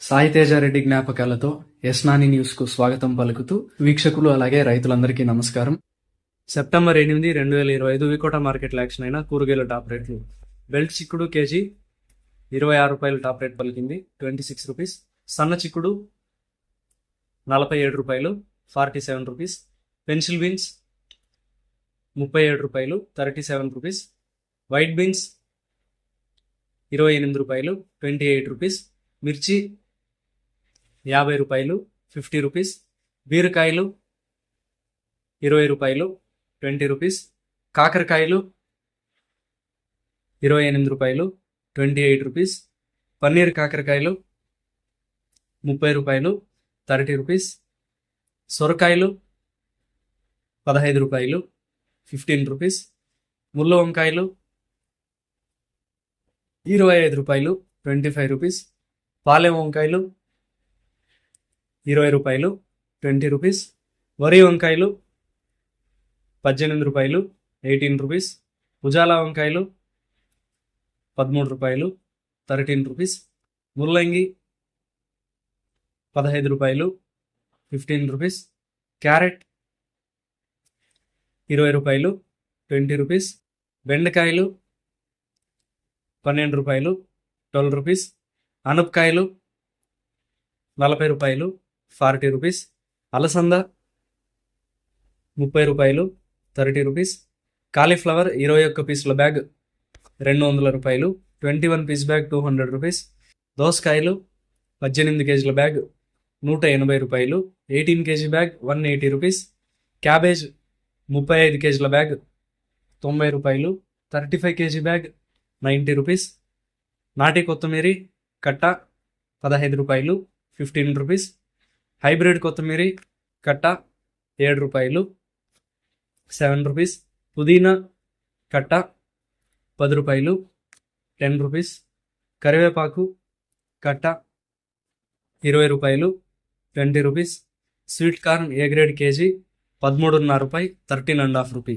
సాయితేజారెడ్డి జ్ఞాపకాలతో యస్నాని న్యూస్కు స్వాగతం పలుకుతూ వీక్షకులు అలాగే రైతులందరికీ నమస్కారం. సెప్టెంబర్ ఎనిమిది రెండు వేల ఇరవై ఐదు వికోట మార్కెట్ యాక్షన్ అయిన కూరగాయల టాప్ రేట్లు. బెల్ట్ చిక్కుడు కేజీ ఇరవై ఆరు రూపాయలు టాప్ రేట్ పలికింది ట్వంటీ సిక్స్ రూపీస్. సన్న చిక్కుడు నలభై ఏడు రూపాయలు forty seven rupees. Pencil beans ముప్పై ఏడు రూపాయలు thirty seven rupees. White beans ఇరవై ఎనిమిది రూపాయలు ట్వంటీ ఎయిట్ రూపీస్. మిర్చి యాభై రూపాయలు ఫిఫ్టీ రూపీస్. బీరకాయలు ఇరవై రూపాయలు ట్వంటీ రూపీస్. కాకరకాయలు ఇరవై ఎనిమిది రూపాయలు ట్వంటీ ఎయిట్ రూపీస్. పన్నీర్ కాకరకాయలు ముప్పై రూపాయలు థర్టీ రూపీస్. సొరకాయలు పదహైదు రూపాయలు ఫిఫ్టీన్ రూపీస్. ముళ్ళ వంకాయలు ఇరవై ఐదు రూపాయలు ట్వంటీ ఫైవ్ రూపీస్. పాలెం వంకాయలు ఇరవై రూపాయలు ట్వంటీ రూపీస్. వరి వంకాయలు పద్దెనిమిది రూపాయలు ఎయిటీన్ రూపీస్. ఉజాలా వంకాయలు పదమూడు రూపాయలు థర్టీన్ రూపీస్. ముల్లంగి పదహైదు రూపాయలు ఫిఫ్టీన్ రూపీస్. క్యారెట్ ఇరవై రూపాయలు ట్వంటీ రూపీస్. బెండకాయలు పన్నెండు రూపాయలు ట్వెల్వ్ రూపీస్. అనపకాయలు నలభై రూపాయలు ఫార్టీ రూపీస్. అలసంద ముప్పై రూపాయలు థర్టీ రూపీస్. కాలీఫ్లవర్ ఇరవై ఒక్క పీసుల బ్యాగ్ రెండు వందల రూపాయలు twenty one piece bag two hundred rupees. దోసకాయలు పద్దెనిమిది కేజీల బ్యాగ్ నూట ఎనభై రూపాయలు eighteen KG bag one eighty rupees. Cabbage ముప్పై ఐదు కేజీల బ్యాగ్ తొంభై రూపాయలు thirty five KG bag ninety rupees. నాటి కొత్తిమీరి కట్ట పదహైదు రూపాయలు ఫిఫ్టీన్ రూపీస్. హైబ్రిడ్ కొత్తిమీరి కట్ట ఏడు రూపాయలు సెవెన్ రూపీస్. పుదీనా కట్ట పది రూపాయలు టెన్ రూపీస్. కరివేపాకు కట్ట ఇరవై రూపాయలు twenty rupees. Sweet corn A grade KG? పదమూడున్నర రూపాయి థర్టీన్ అండ్ హాఫ్ రూపీ.